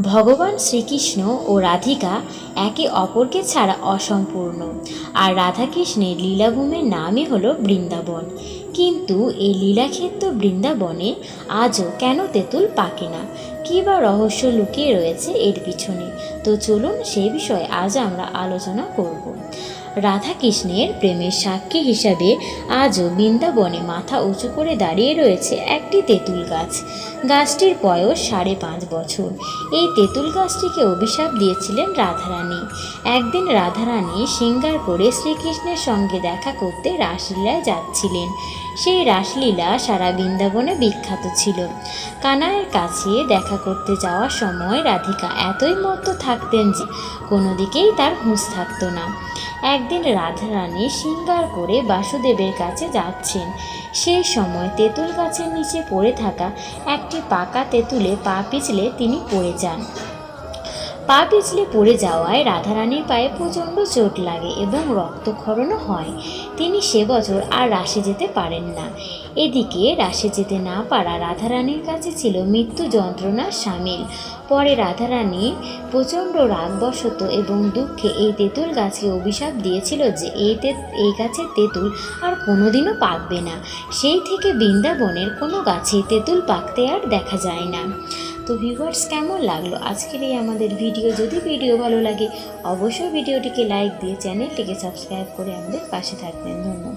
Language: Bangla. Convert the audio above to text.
ভগবান শ্রীকৃষ্ণ ও রাধিকা একে অপরকে ছাড়া অসম্পূর্ণ। আর রাধাকৃষ্ণের লীলাভূমির নামই হলো বৃন্দাবন। কিন্তু এই লীলাক্ষেত্র বৃন্দাবনে আজও কেন তেঁতুল পাকে না? কী বা রহস্য লুকিয়ে রয়েছে এর পিছনে? তো চলুন সে বিষয়ে আজ আমরা আলোচনা করব। রাধাকৃষ্ণের প্রেমের সাক্ষী হিসাবে আজও বৃন্দাবনে মাথা উঁচু করে দাঁড়িয়ে রয়েছে একটি তেঁতুল গাছ। গাছটির বয়স সাড়ে পাঁচ বছর। এই তেঁতুল গাছটিকে অভিশাপ দিয়েছিলেন রাধারানী। একদিন রাধারানী সিঙ্গার করে শ্রীকৃষ্ণের সঙ্গে দেখা করতে রাসলীলায় যাচ্ছিলেন। সেই রাসলীলা সারা বৃন্দাবনে বিখ্যাত ছিল। কানাইয়ের কাছে দেখা করতে যাওয়ার সময় রাধিকা এতই মত্ত থাকতেন যে কোনো দিকেই তার হুঁশ থাকতো না। একদিন রাধারানী সিঙ্গার করে বাসুদেবের কাছে যাচ্ছেন। সেই সময় তেঁতুল গাছের নিচে পড়ে থাকা একটি পাকা তেঁতুলে পা পিছলে তিনি পড়ে যান। পা পিছলে পড়ে যাওয়ায় রাধারানীর পায়ে প্রচণ্ড চোট লাগে এবং রক্তক্ষরণও হয়। তিনি সে বছর আর রাশে যেতে পারেন না। এদিকে রাশে যেতে না পারা রাধারানীর কাছে ছিল মৃত্যু যন্ত্রণার সামিল। পরে রাধারানী প্রচণ্ড রাগবশত এবং দুঃখে এই তেঁতুল গাছকে অভিশাপ দিয়েছিল যে এই এই গাছের তেঁতুল আর কোনোদিনও পাকবে না। সেই থেকে বৃন্দাবনের কোনো গাছে তেঁতুল পাকতে আর দেখা যায় না। তো ভিউয়ার্স কেমন লাগল আজকের এই আমাদের ভিডিও যদি ভিডিও ভালো লাগে, অবশ্যই ভিডিওটিকে লাইক দিয়ে চ্যানেলটিকে সাবস্ক্রাইব করে আমাদের পাশে থাকবেন। ধন্যবাদ।